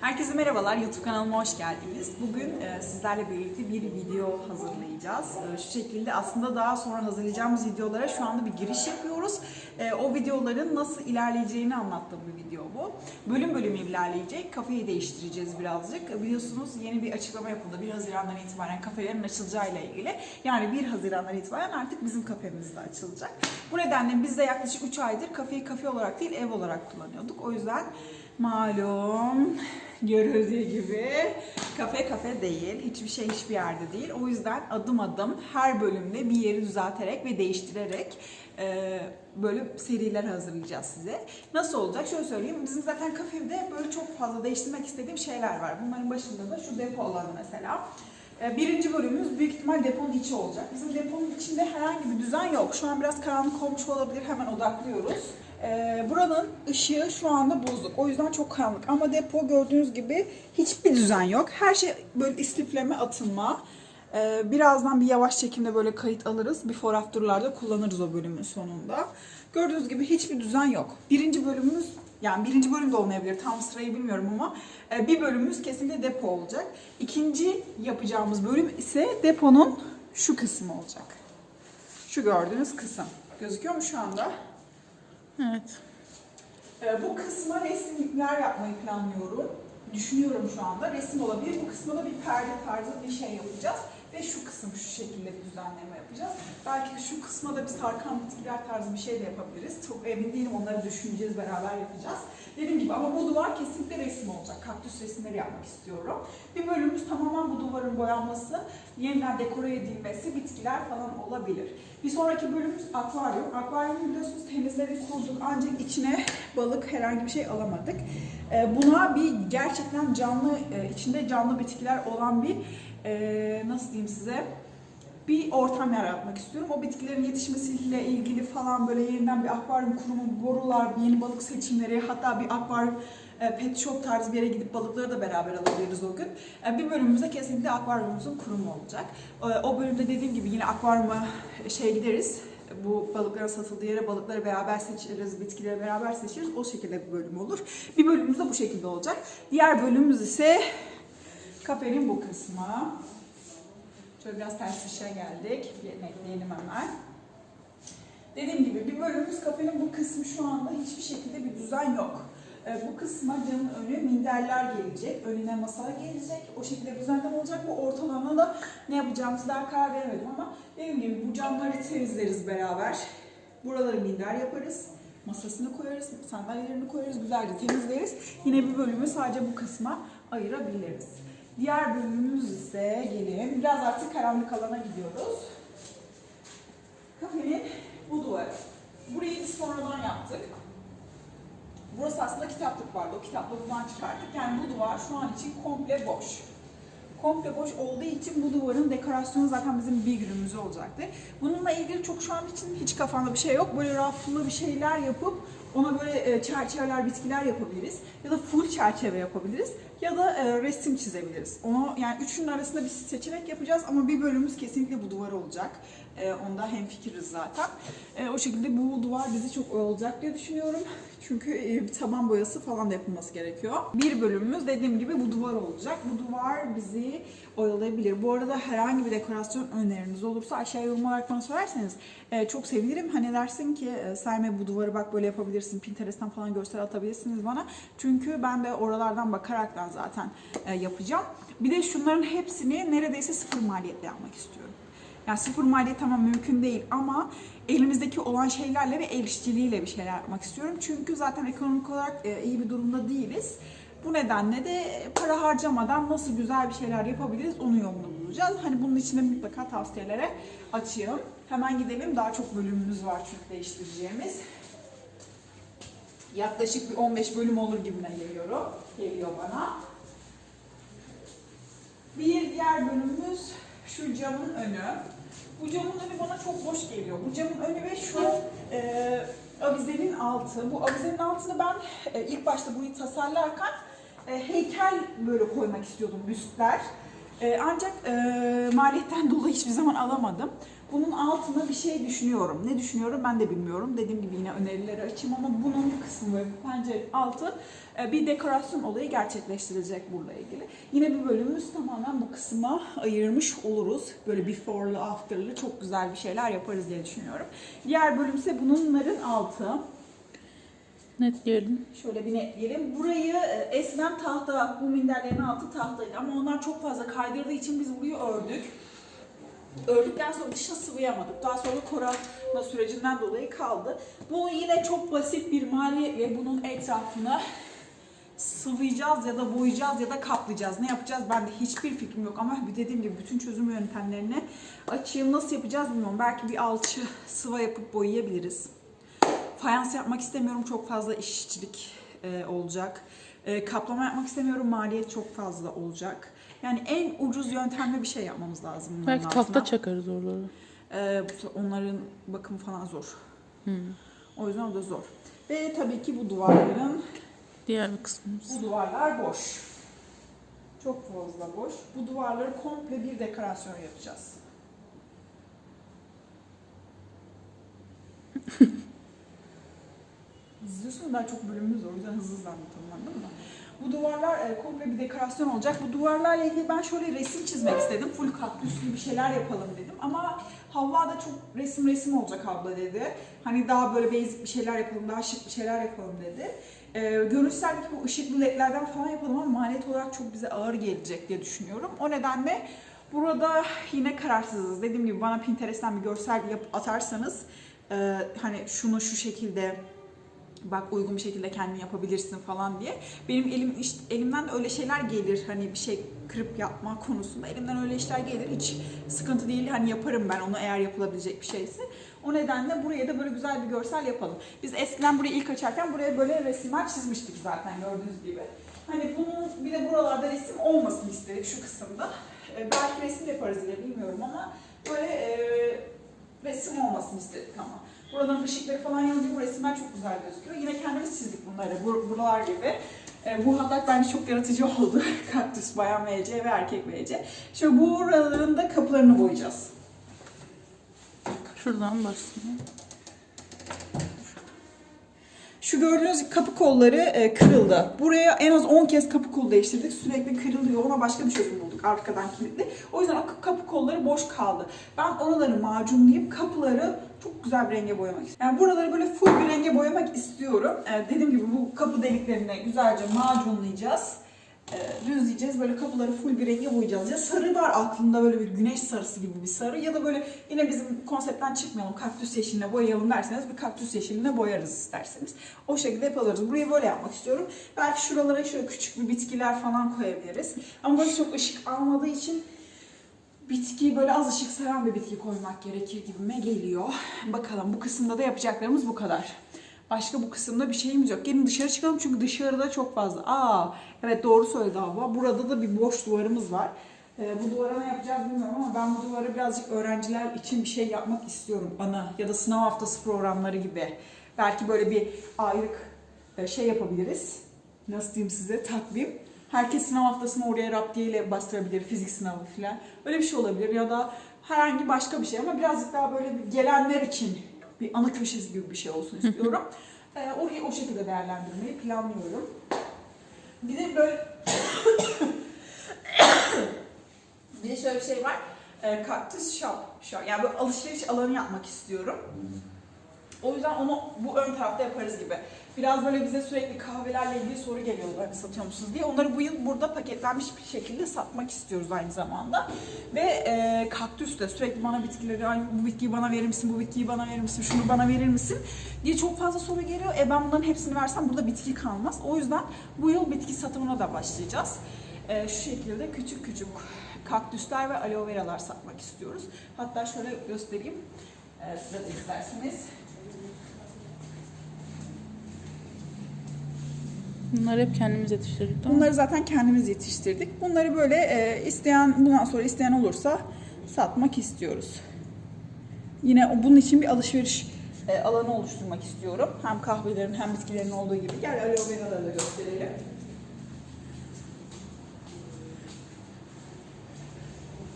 Herkese merhabalar, YouTube kanalıma hoş geldiniz. Bugün e, sizlerle birlikte bir video hazırlayacağız. E, şu şekilde aslında daha sonra hazırlayacağımız videolara şu anda bir giriş yapıyoruz. E, o videoların nasıl ilerleyeceğini anlattığım bir video bu. Bölüm bölüm ilerleyecek, kafeyi değiştireceğiz birazcık. Biliyorsunuz yeni bir açıklama yapıldı 1 Haziran'dan itibaren kafelerin açılacağıyla ilgili. Yani 1 Haziran'dan itibaren artık bizim kafemiz de açılacak. Bu nedenle biz de yaklaşık 3 aydır kafeyi kafe olarak değil ev olarak kullanıyorduk. O yüzden malum görüldüğü gibi kafe kafe değil. Hiçbir şey hiçbir yerde değil. O yüzden adım adım her bölümde bir yeri düzelterek ve değiştirerek e, böyle seriler hazırlayacağız size. Nasıl olacak? Şöyle söyleyeyim. Bizim zaten kafede böyle çok fazla değiştirmek istediğim şeyler var. Bunların başında da şu depo alanı mesela. E, Birinci bölümümüz büyük ihtimal deponun içi olacak. Bizim deponun içinde herhangi bir düzen yok. Şu an biraz karanlık olmuş olabilir. Hemen odaklıyoruz. E, buranın ışığı şu anda bozuk. O yüzden çok karanlık. Ama depo gördüğünüz gibi hiçbir düzen yok. Her şey böyle istifleme atılma. E, birazdan bir yavaş çekimde böyle kayıt alırız. Before after'larda kullanırız o bölümün sonunda. Gördüğünüz gibi hiçbir düzen yok. Birinci bölümümüz yani birinci bölüm de olmayabilir tam sırayı bilmiyorum ama e, bir bölümümüz kesinlikle depo olacak. İkinci yapacağımız bölüm ise deponun şu kısmı olacak. Şu gördüğünüz kısım. Gözüküyor mu şu anda? Evet. E, bu kısma resimler yapmayı planlıyorum. Düşünüyorum şu anda. Resim olabilir. Bu kısma da bir perde tarzı bir şey yapacağız. Ve şu kısım şu şekilde bir düzenleme yapacağız. Belki şu kısma da bir sarkan bitkiler tarzı bir şey de yapabiliriz. Çok emin değilim. Onları düşüneceğiz, beraber yapacağız. Dediğim gibi ama bu duvar kesinlikle resim olacak. Kaktüs resimleri yapmak istiyorum. Bir bölümümüz tamamen bu duvarın boyanması, yeniden dekore edilmesi, bitkiler falan olabilir. Bir sonraki bölümümüz akvaryum. Akvaryumu biliyorsunuz temizledik, kurduk ancak içine balık herhangi bir şey alamadık. Ee, Buna bir gerçekten canlı, e, içinde canlı bitkiler olan bir e, nasıl diyeyim size bir ortam yaratmak istiyorum. O bitkilerin yetişmesiyle ilgili falan böyle yeniden bir akvaryum kurumu, borular, yeni balık seçimleri, hatta bir akvaryum e, pet shop tarzı bir yere gidip balıkları da beraber alabiliriz o gün. E, Bir bölümümüzde kesinlikle akvaryumumuzun kurumu olacak. E, O bölümde dediğim gibi yine akvaryuma şey gideriz. Bu balıkların satıldığı yere balıkları beraber seçeriz, bitkileri beraber seçeriz. O şekilde bir bölüm olur. Bir bölümümüz de bu şekilde olacak. Diğer bölümümüz ise kafenin bu kısmı. Şöyle biraz ters ışığa geldik. Netleyelim hemen. Dediğim gibi bir bölümümüz kafenin bu kısmı şu anda hiçbir şekilde bir düzen yok. Ee, bu kısma camın önü minderler gelecek. Önüne masa gelecek. O şekilde düzenleme olacak. Bu ortalama da ne yapacağımızı daha karar veremedim ama dediğim gibi bu camları temizleriz beraber. Buraları minder yaparız. Masasını koyarız, sandalyelerini koyarız, güzelce temizleriz. Yine bir bölümü sadece bu kısma ayırabiliriz. Diğer bölümümüz ise gelin. Biraz artık karanlık alana gidiyoruz. Kafenin bu duvarı. Burayı biz sonradan yaptık. Burası aslında kitaplık vardı. O kitaplığı buradan çıkarttık. Yani bu duvar şu an için komple boş. Komple boş olduğu için bu duvarın dekorasyonu zaten bizim bir günümüz olacaktı. Bununla ilgili çok şu an için hiç kafamda bir şey yok. Böyle raflı bir şeyler yapıp ona böyle e, çerçeveler, bitkiler yapabiliriz. Ya da full çerçeve yapabiliriz. Ya da e, resim çizebiliriz. Onu yani üçünün arasında bir seçenek yapacağız ama bir bölümümüz kesinlikle bu duvar olacak. E, onda hemfikiriz zaten. E, o şekilde bu duvar bizi çok oyalacak diye düşünüyorum. Çünkü e, taban boyası falan da yapılması gerekiyor. Bir bölümümüz dediğim gibi bu duvar olacak. Bu duvar bizi oyalayabilir. Bu arada herhangi bir dekorasyon öneriniz olursa aşağıya yorum olarak bana söylerseniz e, çok sevinirim. Hani dersin ki e, Selme bu duvarı bak böyle yapabilirsin. Pinterest'ten falan görsel atabilirsiniz bana. Çünkü ben de oralardan bakaraktan zaten e, yapacağım. Bir de şunların hepsini neredeyse sıfır maliyetle yapmak istiyorum. Yani sıfır maliyet tamam mümkün değil ama elimizdeki olan şeylerle ve el işçiliğiyle bir şeyler yapmak istiyorum. Çünkü zaten ekonomik olarak e, iyi bir durumda değiliz. Bu nedenle de para harcamadan nasıl güzel bir şeyler yapabiliriz onu yolunu bulacağız. Hani bunun için de mutlaka tavsiyelere açığım. Hemen gidelim. Daha çok bölümümüz var çünkü değiştireceğimiz. Yaklaşık bir 15 bölüm olur gibime geliyor. Geliyor bana. Bir diğer bölümümüz şu camın önü. Bu camın önü bana çok boş geliyor. Bu camın önü ve şu e, avizenin altı. Bu avizenin altını ben e, ilk başta bunu tasarlarken e, heykel böyle koymak istiyordum büstler. Ee, ancak e, maliyetten dolayı hiçbir zaman alamadım. Bunun altına bir şey düşünüyorum. Ne düşünüyorum ben de bilmiyorum. Dediğim gibi yine önerileri açayım ama bunun bu kısmı pencere altı e, bir dekorasyon olayı gerçekleştirilecek bununla ilgili. Yine bir bölümümüz tamamen bu kısma ayırmış oluruz. Böyle before'lı, after'lı çok güzel bir şeyler yaparız diye düşünüyorum. Diğer bölüm ise bunların altı. Net gördüm. Şöyle bir netleyelim. Burayı e, eskiden tahta, bu minderlerin altı tahtaydı ama onlar çok fazla kaydırdığı için biz burayı ördük. Ördükten sonra dışına sıvayamadık. Daha sonra korona sürecinden dolayı kaldı. Bu yine çok basit bir maliyetle bunun etrafını sıvayacağız ya da boyayacağız ya da kaplayacağız. Ne yapacağız ben de hiçbir fikrim yok ama dediğim gibi bütün çözüm yöntemlerini açayım. Nasıl yapacağız bilmiyorum. Belki bir alçı sıva yapıp boyayabiliriz. Fayans yapmak istemiyorum. Çok fazla işçilik e, olacak. E, kaplama yapmak istemiyorum. Maliyet çok fazla olacak. Yani en ucuz yöntemle bir şey yapmamız lazım. bunların Belki altına. tahta çakarız oralara. E, bu- onların bakımı falan zor. Hı. O yüzden o da zor. Ve tabii ki bu duvarların, Diğer bir kısmımız. bu duvarlar boş. Çok fazla boş. Bu duvarları komple bir dekorasyon yapacağız. İzliyorsun daha çok bölümümüz var. O yüzden hızlı hızlı anlatalım anladın mı? Bu duvarlar e, komple bir dekorasyon olacak. Bu duvarlarla ilgili ben şöyle resim çizmek istedim. Full kaktüslü bir şeyler yapalım dedim. Ama Havva da çok resim resim olacak abla dedi. Hani daha böyle basic bir şeyler yapalım, daha şık bir şeyler yapalım dedi. E, görüntüsel ki bu ışıklı ledlerden falan yapalım ama maliyet olarak çok bize ağır gelecek diye düşünüyorum. O nedenle burada yine kararsızız. Dediğim gibi bana Pinterest'ten bir görsel yap atarsanız e, hani şunu şu şekilde bak uygun bir şekilde kendin yapabilirsin falan diye. Benim elim işte elimden de öyle şeyler gelir. Hani bir şey kırıp yapma konusunda elimden öyle işler gelir. Hiç sıkıntı değil. Hani yaparım ben onu eğer yapılabilecek bir şeyse. O nedenle buraya da böyle güzel bir görsel yapalım. Biz eskiden burayı ilk açarken buraya böyle resimler çizmiştik zaten gördüğünüz gibi. Hani bunun bir de buralarda resim olmasını istedik şu kısımda. Ee, belki resim yaparız diye bilmiyorum ama böyle e, resim olmasını istedik ama. Buradan ışıkları falan yanınca bu resimler çok güzel gözüküyor. Yine kendimiz çizdik bunları, bur- buralar gibi. E, bu hatta bence çok yaratıcı oldu. Kaktüs, bayan MC ve erkek MC. Şimdi buraların da kapılarını boyayacağız. Şuradan başlayalım. Şu gördüğünüz kapı kolları e, kırıldı. Buraya en az 10 kez kapı kol değiştirdik. Sürekli kırılıyor. Ona başka bir çözüm bulduk arkadan kilitli. O yüzden o kapı kolları boş kaldı. Ben oraları macunlayıp kapıları çok güzel bir renge boyamak istiyorum. Yani buraları böyle full bir renge boyamak istiyorum. E, dediğim gibi bu kapı deliklerini güzelce macunlayacağız. E, düzleyeceğiz. Böyle kapıları full bir renge boyayacağız. Ya sarı var aklımda böyle bir güneş sarısı gibi bir sarı ya da böyle yine bizim konseptten çıkmayalım kaktüs yeşiline boyayalım derseniz bir kaktüs yeşiline boyarız isterseniz. O şekilde yapabiliriz. Burayı böyle yapmak istiyorum. Belki şuralara şöyle küçük bir bitkiler falan koyabiliriz. Ama burası çok ışık almadığı için bitkiyi böyle az ışık seven bir bitki koymak gerekir gibime geliyor. Bakalım bu kısımda da yapacaklarımız bu kadar. Başka bu kısımda bir şeyimiz yok. Gelin dışarı çıkalım çünkü dışarıda çok fazla. Aa evet doğru söyledi Havva. Burada da bir boş duvarımız var. Ee, bu duvara ne yapacağız bilmiyorum ama ben bu duvara birazcık öğrenciler için bir şey yapmak istiyorum. Ana ya da sınav haftası programları gibi. Belki böyle bir ayrık e, şey yapabiliriz. Nasıl diyeyim size takvim. Herkes sınav haftasını oraya raptiyeyle bastırabilir. Fizik sınavı falan. Öyle bir şey olabilir ya da herhangi başka bir şey ama birazcık daha böyle gelenler için bir anı köşesi gibi bir şey olsun istiyorum. Ee, orayı o şekilde değerlendirmeyi planlıyorum. Bir de böyle bir de şöyle bir şey var. Ee, kaktüs shop, shop. Yani böyle alışveriş alanı yapmak istiyorum. O yüzden onu bu ön tarafta yaparız gibi. Biraz böyle bize sürekli kahvelerle ilgili soru geliyordu hani satıyor musunuz diye. Onları bu yıl burada paketlenmiş bir şekilde satmak istiyoruz aynı zamanda. Ve e, kaktüs de sürekli bana bitkileri, Ay, bu bitkiyi bana verir misin, bu bitkiyi bana verir misin, şunu bana verir misin diye çok fazla soru geliyor. E ben bunların hepsini versem burada bitki kalmaz. O yüzden bu yıl bitki satımına da başlayacağız. E, şu şekilde küçük küçük kaktüsler ve aloe veralar satmak istiyoruz. Hatta şöyle göstereyim. E, de isterseniz. Bunları hep kendimiz yetiştirdik değil mi? Bunları zaten kendimiz yetiştirdik. Bunları böyle e, isteyen, bundan sonra isteyen olursa satmak istiyoruz. Yine bunun için bir alışveriş e, alanı oluşturmak istiyorum. Hem kahvelerin hem bitkilerin olduğu gibi. Gel aloe veraları da gösterelim.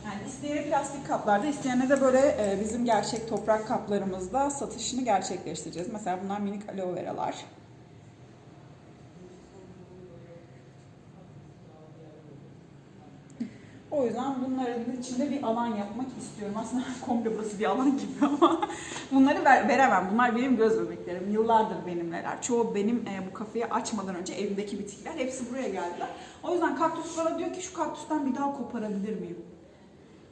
Yani isteyene plastik kaplarda, isteyene de böyle e, bizim gerçek toprak kaplarımızda satışını gerçekleştireceğiz. Mesela bunlar minik aloe veralar. O yüzden bunların içinde bir alan yapmak istiyorum. Aslında komple burası bir alan gibi ama bunları ver- veremem. Bunlar benim göz bebeklerim. Yıllardır benimleler. Çoğu benim e, bu kafeyi açmadan önce evimdeki bitkiler. Hepsi buraya geldiler. O yüzden kaktüs bana diyor ki şu kaktüsten bir daha koparabilir miyim?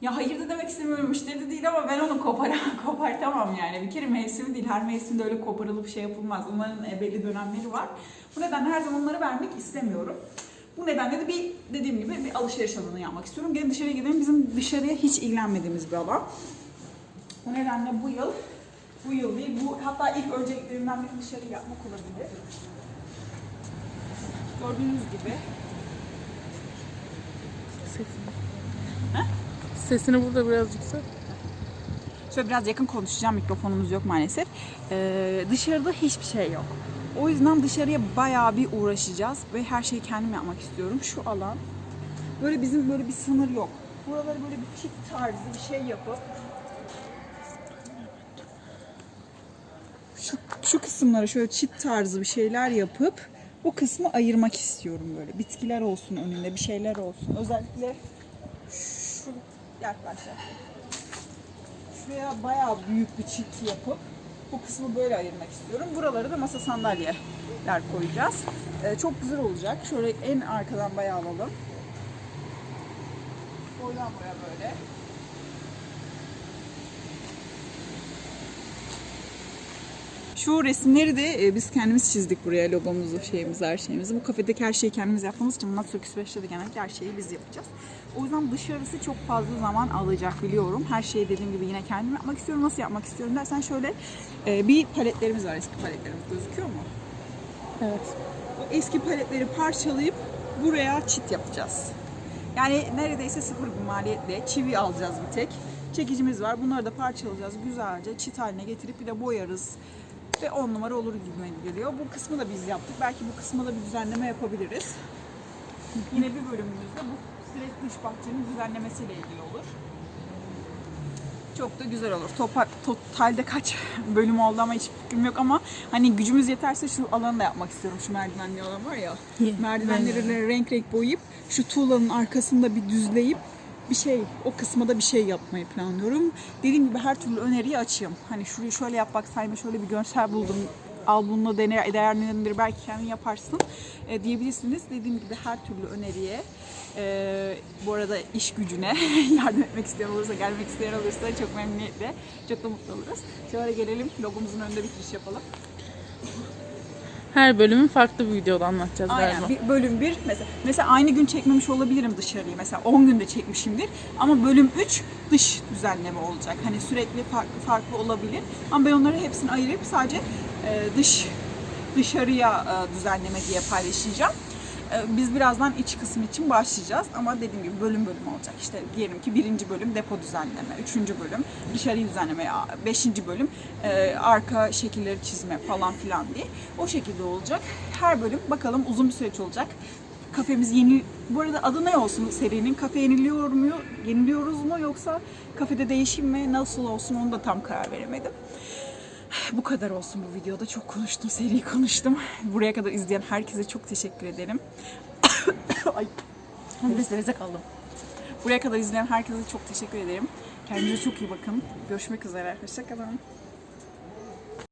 Ya hayır da demek istemiyorum müşteri de değil ama ben onu kopar kopartamam yani. Bir kere mevsimi değil. Her mevsimde öyle koparılıp şey yapılmaz. Onların e, belli dönemleri var. Bu nedenle her zaman onları vermek istemiyorum. Bu nedenle de bir dediğim gibi bir alışveriş alanı yapmak istiyorum. Gelin dışarıya gidelim. Bizim dışarıya hiç ilgilenmediğimiz bir alan. Bu nedenle bu yıl bu yıl değil. Bu hatta ilk önceliklerimden biri dışarı yapmak olabilir. Gördüğünüz gibi Sesini. Ha? Sesini burada biraz yüksel. Şöyle biraz yakın konuşacağım. Mikrofonumuz yok maalesef. Ee, dışarıda hiçbir şey yok. O yüzden dışarıya bayağı bir uğraşacağız ve her şeyi kendim yapmak istiyorum. Şu alan böyle bizim böyle bir sınır yok. Buraları böyle bir çift tarzı bir şey yapıp şu, şu kısımlara şöyle çift tarzı bir şeyler yapıp bu kısmı ayırmak istiyorum böyle. Bitkiler olsun önünde, bir şeyler olsun. Özellikle şu yaklaş yaklaş. Şuraya bayağı büyük bir çit yapıp bu kısmı böyle ayırmak istiyorum. Buraları da masa sandalyeler koyacağız. Ee, çok güzel olacak. Şöyle en arkadan bayağı alalım. Boydan boya böyle. Şu resimleri de e, biz kendimiz çizdik buraya logomuzu, şeyimizi, her şeyimizi. Bu kafedeki her şeyi kendimiz yaptığımız için sonraki süreçte de genellikle her şeyi biz yapacağız. O yüzden dışarısı çok fazla zaman alacak biliyorum. Her şeyi dediğim gibi yine kendim yapmak istiyorum. Nasıl yapmak istiyorum dersen şöyle e, bir paletlerimiz var. Eski paletlerimiz gözüküyor mu? Evet. O eski paletleri parçalayıp buraya çit yapacağız. Yani neredeyse sıfır bir maliyetle çivi alacağız bir tek. Çekicimiz var. Bunları da parçalayacağız güzelce çit haline getirip bir de boyarız. Ve on numara olur gibi geliyor. Bu kısmı da biz yaptık. Belki bu kısmı da bir düzenleme yapabiliriz. Yine bir bölümümüzde bu sürekli dış bahçenin düzenlemesiyle ilgili olur. Çok da güzel olur. Topa, totalde kaç bölüm oldu ama hiç fikrim yok ama hani gücümüz yeterse şu alanı da yapmak istiyorum. Şu merdivenli alan var ya. Merdivenleri renk renk boyayıp şu tuğlanın arkasında bir düzleyip bir şey o kısma da bir şey yapmayı planlıyorum. Dediğim gibi her türlü öneriyi açayım. Hani şurayı şöyle yap bak sayma şöyle bir görsel buldum. Al bununla dene, değerlendir belki kendin yaparsın e, diyebilirsiniz. Dediğim gibi her türlü öneriye e, bu arada iş gücüne yardım etmek isteyen olursa, gelmek isteyen olursa çok memnuniyetle, çok da mutlu oluruz. Şöyle gelelim, logomuzun önünde bir giriş yapalım. Her bölümü farklı bir videoda anlatacağız Aynen. galiba. Bir bölüm 1 mesela mesela aynı gün çekmemiş olabilirim dışarıyı. Mesela 10 günde çekmişimdir. Ama bölüm 3 dış düzenleme olacak. Hani sürekli farklı farklı olabilir. Ama ben onları hepsini ayırıp sadece e, dış dışarıya e, düzenleme diye paylaşacağım. E, Biz birazdan iç kısım için başlayacağız ama dediğim gibi bölüm bölüm olacak. İşte diyelim ki birinci bölüm depo düzenleme, üçüncü bölüm dışarıyı düzenleme, beşinci bölüm e, arka şekilleri çizme falan filan diye. O şekilde olacak. Her bölüm bakalım uzun bir süreç olacak. Kafemiz yeni... Bu arada adı ne olsun serinin? Kafe yeniliyor mu? Yeniliyoruz mu? Yoksa kafede değişim mi? Nasıl olsun onu da tam karar veremedim. Bu kadar olsun bu videoda. Çok konuştum, seri konuştum. Buraya kadar izleyen herkese çok teşekkür ederim. Ay, nefes kaldım. Buraya kadar izleyen herkese çok teşekkür ederim. Kendinize çok iyi bakın. Görüşmek üzere. Hoşçakalın.